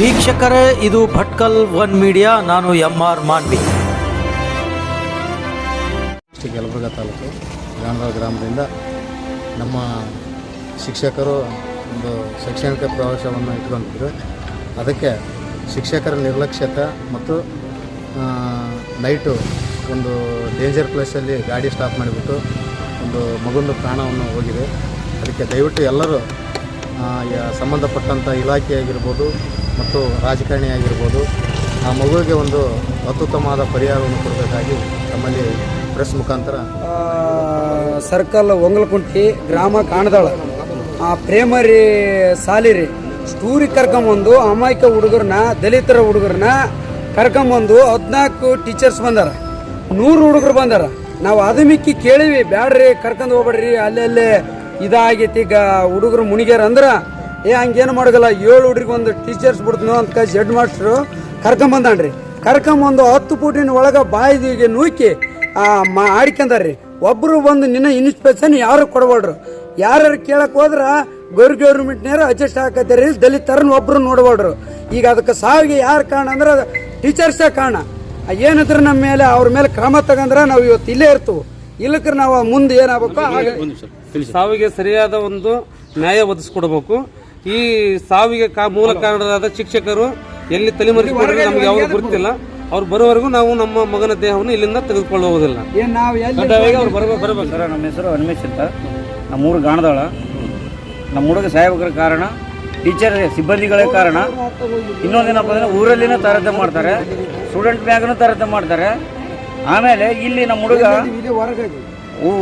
ವೀಕ್ಷಕರೇ, ಇದು Bhatkal one media, ನಾನು M R Manvi. District Yelburga taluk Gandhal ಗ್ರಾಮದಿಂದ ನಮ್ಮ ಶಿಕ್ಷಕರು ಒಂದು ಶೈಕ್ಷಣಿಕ ಪ್ರವಾಸವನ್ನು ಇಟ್ಕೊಂಡಿದ್ರು. ಅದಕ್ಕೆ ಶಿಕ್ಷಕರ ನಿರ್ಲಕ್ಷ್ಯತೆ ಮತ್ತು ನೈಟು ಒಂದು ಡೇಂಜರ್ ಪ್ಲೇಸಲ್ಲಿ ಗಾಡಿ ಸ್ಟಾಪ್ ಮಾಡಿಬಿಟ್ಟು ಒಂದು ಮಗುಂದು ಪ್ರಾಣವನ್ನು ಹೋಗಿದೆ. ಅದಕ್ಕೆ ದಯವಿಟ್ಟು ಎಲ್ಲರೂ ಸಂಬಂಧಪಟ್ಟಂಥ ಇಲಾಖೆ ಆಗಿರ್ಬೋದು ಮತ್ತು ರಾಜಕಾರಣಿ ಆಗಿರ್ಬೋದು ಆ ಮಗುವಿಗೆ ಒಂದು ಅತ್ಯುತ್ತಮವಾದ ಪರಿಹಾರವನ್ನು ಕೊಡಬೇಕಾಗಿ ತಮ್ಮಲ್ಲಿ ಪ್ರೆಸ್ ಮುಖಾಂತರ ಸರ್ಕಲ್ ಒಂಗಲಕುಂಟಿ ಗ್ರಾಮ ಕಾಣದಾಳ. ಆ ಪ್ರೇಮರಿ ಸಾಲಿರಿ ಸ್ಟೂರಿ ಕರ್ಕೊಂಬಂದು ಅಮಾಯಕ ಹುಡುಗರನ್ನ ದಲಿತರ ಹುಡುಗರನ್ನ ಕರ್ಕೊಂಬಂದು ಹದಿನಾಲ್ಕು ಟೀಚರ್ಸ್ ಬಂದಾರ. ನೂರು ಹುಡುಗರು ಬಂದಾರ. ನಾವು ಅದು ಮಿಕ್ಕಿ ಕೇಳಿವಿ, ಬ್ಯಾಡ್ರಿ ಕರ್ಕೊಂಡು ಹೋಗ್ಬೇಡ್ರಿ ಅಲ್ಲೇ ಇದಾಗೈತಿ. ಈಗ ಹುಡುಗರು ಮುಣಿಗ್ಯಾರ ಅಂದ್ರೆ, ಏ, ಹಂಗೇನು ಮಾಡೋಗಲ್ಲ ಏಳು ಹುಡುಗರಿಗೆ ಒಂದು ಟೀಚರ್ಸ್ ಬಿಡ್ತನೋ ಅಂತ ಕಳ್ಸಿ ಹೆಡ್ ಮಾಸ್ಟ್ರು ಕರ್ಕೊಂಬಂದಾನ್ರಿ ಕರ್ಕೊಂಬಂದು ಹತ್ತು ಫೂಟಿನ ಒಳಗೆ ಬಾಯಿಗೆ ನೂಕಿ ಮಾ ಆಡ್ಕೊಂಡಾರ್ರಿ ಒಬ್ಬರು ಬಂದು ನಿನ್ನ ಇನ್ಸ್ಪೆಕ್ಷನ್ ಯಾರು ಕೊಡಬಾಡ್ರು? ಯಾರು ಕೇಳಕ್ ಹೋದ್ರ ಗೌರ್ ಗೌರ್ಮೆಂಟ್ನಾರು ಅಡ್ಜಸ್ಟ್ ರೀ ದಲಿತರನ್ನ ಒಬ್ಬರು ನೋಡಬಾಡ್ರು. ಈಗ ಅದಕ್ಕೆ ಸಾವಿಗೆ ಯಾರು ಕಾರಣ ಅಂದ್ರೆ ಟೀಚರ್ಸೇ ಕಾರಣ. ಏನಿದ್ರು ನಮ್ಮ ಮೇಲೆ ಅವ್ರ ಮೇಲೆ ಕ್ರಮ ತಗಂದ್ರೆ ನಾವು ಇವತ್ತು ಇಲ್ಲೇ ಇರ್ತೀವಿ. ಇಲ್ಲಕ್ರೆ ನಾವು ಮುಂದೆ ಏನಾಗಬೇಕು? ಹಾಗೆ ಸಾವಿಗೆ ಸರಿಯಾದ ಒಂದು ನ್ಯಾಯ ಒದಗಿಸ್ಕೊಡ್ಬೇಕು. ಈ ಸಾವಿಗೆ ಕಾ ಮೂಲ ಕಾರಣರಾದ ಶಿಕ್ಷಕರು ಎಲ್ಲಿ ತಲೆಮರೆಸಿಕೊಂಡ್ರೆ ನಮ್ಗೆ ಯಾವುದು ಗೊತ್ತಿಲ್ಲ. ಅವ್ರು ಬರೋವರೆಗೂ ನಾವು ನಮ್ಮ ಮಗನ ದೇಹವನ್ನು ಇಲ್ಲಿಂದ ತೆಗೆದುಕೊಳ್ಳುವುದಿಲ್ಲ. ಅವ್ರು ಬರ್ಬೇಕು ಬರ್ಬೇಕು. ಸರ್ ನಮ್ಮ ಹೆಸರು ಹನುಮೇಶ್ ಅಂತ. ನಮ್ಮೂರು ಗಾಣದಾಳ. ನಮ್ಮ ಹುಡುಗ ಸಾಹೇಬರ ಕಾರಣ ಟೀಚರ್ ಸಿಬ್ಬಂದಿಗಳೇ ಕಾರಣ. ಇನ್ನೊಂದೇನಪ್ಪ ಅಂದರೆ ಊರಲ್ಲಿನೂ ತಾರತಮ್ಯ ಮಾಡ್ತಾರೆ. ಸ್ಟೂಡೆಂಟ್ ಬ್ಯಾಗ್ನೂ ತಾರತಮ್ಯ ಮಾಡ್ತಾರೆ. ಆಮೇಲೆ ಇಲ್ಲಿ ನಮ್ಮ ಹುಡುಗ ಇಲ್ಲಿ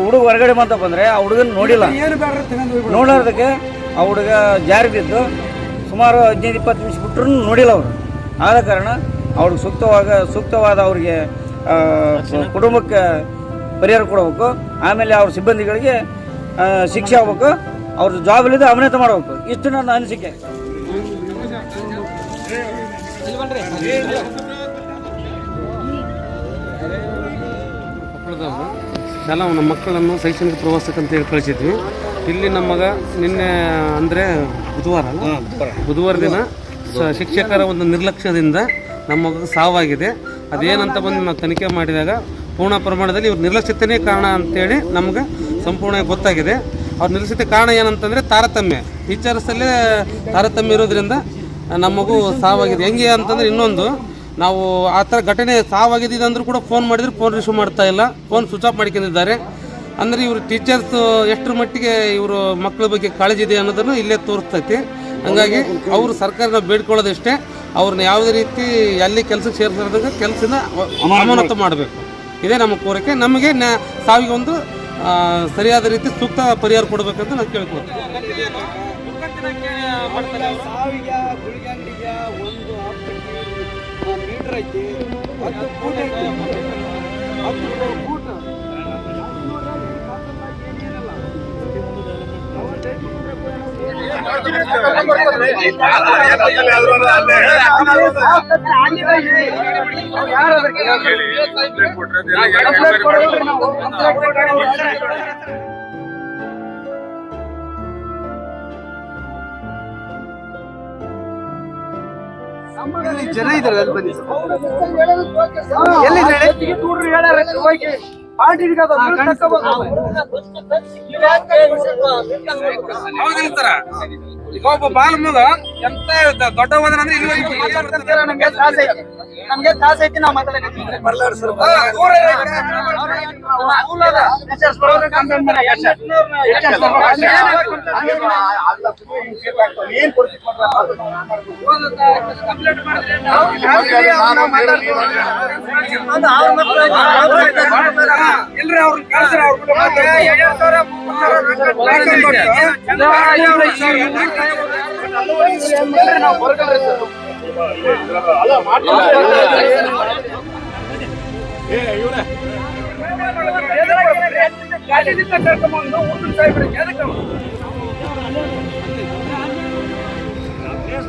ಹುಡುಗ ಹೊರಗಡೆ ಬಂತಪ್ಪ ಅಂದರೆ ಆ ಹುಡುಗನ ನೋಡಿಲ್ಲ. ಏನು ಬೇಡ ತಗೊಂಡು ನೋಡೋದಕ್ಕೆ ಆ ಹುಡುಗ ಜಾರಿ ಬಿದ್ದು ಸುಮಾರು ಹದಿನೈದು ಇಪ್ಪತ್ತು ನಿಮಿಷ ಬಿಟ್ಟರು ನೋಡಿಲ್ಲ ಅವರು. ಆದ ಕಾರಣ ಅವ್ರಿಗೆ ಸೂಕ್ತವಾಗ ಸೂಕ್ತವಾದ ಅವ್ರಿಗೆ ಕುಟುಂಬಕ್ಕೆ ಪರಿಹಾರ ಕೊಡಬೇಕು. ಆಮೇಲೆ ಅವ್ರ ಸಿಬ್ಬಂದಿಗಳಿಗೆ ಶಿಕ್ಷೆ ಆಗ್ಬೇಕು. ಅವ್ರ ಜಾಬಲ್ಲಿದ್ದು ಅವನೇತ ಮಾಡಬೇಕು. ಇಷ್ಟು ನನ್ನ ಅನಿಸಿಕೆ. ಮಕ್ಕಳದವ್ರು ಶಾಲಾ ನಮ್ಮ ಮಕ್ಕಳನ್ನು ಶೈಕ್ಷಣಿಕ ಪ್ರವಾಸಕ್ಕೆ ಅಂತ ಹೇಳಿ ಕಳಿಸಿದ್ವಿ. ಇಲ್ಲಿ ನಮ್ಮ ಮಗ ನಿನ್ನೆ ಅಂದರೆ ಬುಧವಾರ? ಬುಧವಾರ. ದಿನ ಶಿಕ್ಷಕರ ಒಂದು ನಿರ್ಲಕ್ಷ್ಯದಿಂದ ನಮ್ಮ ಮಗ ಸಾವಾಗಿದೆ. ಅದೇನಂತ ಬಂದು ನಾವು ತನಿಖೆ ಮಾಡಿದಾಗ ಪೂರ್ಣ ಪ್ರಮಾಣದಲ್ಲಿ ಇವ್ರ ನಿರ್ಲಕ್ಷ್ಯತೆಯೇ ಕಾರಣ ಅಂತೇಳಿ ನಮ್ಗೆ ಸಂಪೂರ್ಣ ಗೊತ್ತಾಗಿದೆ. ಅವ್ರ ನಿರ್ಲಕ್ಷ್ಯತೆ ಕಾರಣ ಏನಂತಂದರೆ ತಾರತಮ್ಯ. ಟೀಚರ್ಸಲ್ಲೇ ತಾರತಮ್ಯ ಇರೋದ್ರಿಂದ ನಮಗೂ ಮಗು ಸಾವಾಗಿದೆ. ಹೆಂಗೆ ಅಂತಂದರೆ ಇನ್ನೊಂದು ನಾವು ಆ ಥರ ಘಟನೆ ಸಾವಾಗಿದೆ ಅಂದರೂ ಕೂಡ ಫೋನ್ ಮಾಡಿದ್ರೆ ಫೋನ್ ರಿಸೀವ್ ಮಾಡ್ತಾ ಇಲ್ಲ. ಫೋನ್ ಸ್ವಿಚ್ ಆಫ್ ಮಾಡ್ಕೊಂಡಿದ್ದಾರೆ. ಅಂದರೆ ಇವರು ಟೀಚರ್ಸ್ ಎಷ್ಟರ ಮಟ್ಟಿಗೆ ಇವರು ಮಕ್ಕಳ ಬಗ್ಗೆ ಕಾಳಜಿ ಇದೆ ಅನ್ನೋದನ್ನು ಇಲ್ಲೇ ತೋರಿಸ್ತೈತಿ. ಹಂಗಾಗಿ ಅವರು ಸರ್ಕಾರನ ಬೇಡ್ಕೊಳ್ಳೋದಷ್ಟೇ. ಅವ್ರನ್ನ ಯಾವುದೇ ರೀತಿ ಎಲ್ಲಿ ಕೆಲಸಕ್ಕೆ ಸೇರಿಸಿದಾಗ ಕೆಲಸನ ಅಮಾನತು ಮಾಡಬೇಕು. ಇದೇ ನಮ್ಮ ಕೋರಿಕೆ. ನಮಗೆ ಸಾವಿಗೆ ಒಂದು ಸರಿಯಾದ ರೀತಿ ಸೂಕ್ತ ಪರಿಹಾರ ಕೊಡಬೇಕಂತ ನಾವು ಕೇಳ್ಕೊಳ್ತೀವಿ ಹತ್ತು ಮೀಟರ್ ಐತಿ. ಹತ್ತು ಫೂಟ್ ಐತಿ ಜನ ಇದ್ದಾರೆ ಅಲ್ಲಿ ಬನ್ನಿ. ಒಬ್ಬ ಬಾಲ ಮಗ ಎಂತ ದೊಡ್ಡ ಹೋದ್ರೆ ನಮ್ಗೆ ತ್ರಾಸ ಐತಿ. ನಮ್ಗೆ ತ್ರಾಸ ಐತಿ. ನಾವು ಮಾತಾಡಕತ್ತೀವಿ ಇಲ್ರಿ ಅವ್ರನ್ನ ಕಳ್ಸ್ರಿ ಅವ್ರ